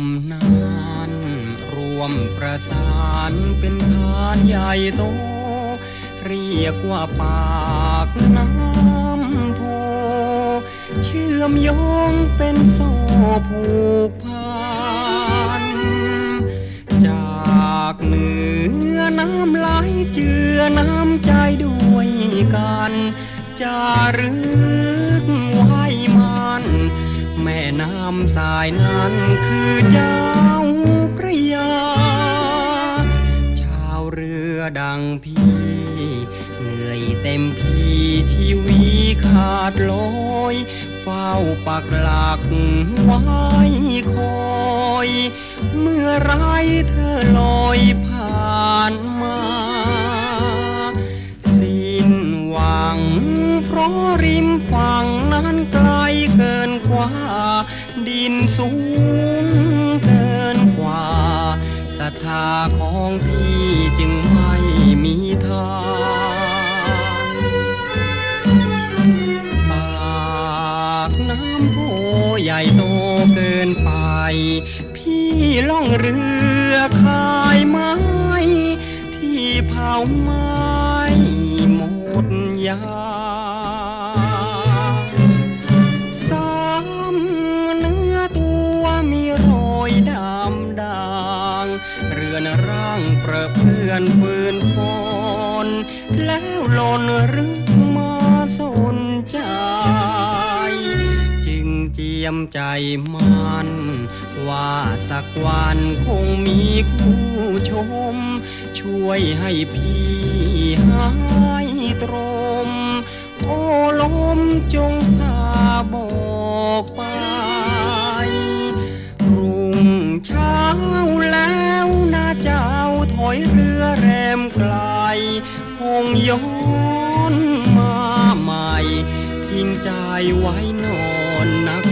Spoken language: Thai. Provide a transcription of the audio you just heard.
มนานรวมประสานเป็นฐานใหญ่โต เรียกว่าปากน้ำโพ เชื่อมโยงเป็นโซ่ผูกพัน จากเหนือน้ำไหลเจือน้ำใจด้วยกันจะรื้อำสายนั้นคือเจ้าพระยา ชาวเรือดังพี่ เหนื่อยเต็มที่ชีวิตขาดลอยเฝ้าปักหลักไว้คอย เมื่อไรเธอลอยผ่านมา สิ้นหวังเพราะริ นสูงเกินกว่าศรัทธาของพี่จึงไม่มีทางปากน้ำโพใหญ่โตเกินไป พี่ล่องเรือขายไม้ ที่เผาไม้หมดยา ประเพื่อนฟืนฟอนแล้วหล่นหรือมาสนใจ จึงเจียมใจมัน ว่าสักวันคงมีคู่ชม ช่วยให้พี่หายตรม โอ้ลมจงพาบอกไป องย้อนมาใหม่ ทิ้งใจไว้นอนนัก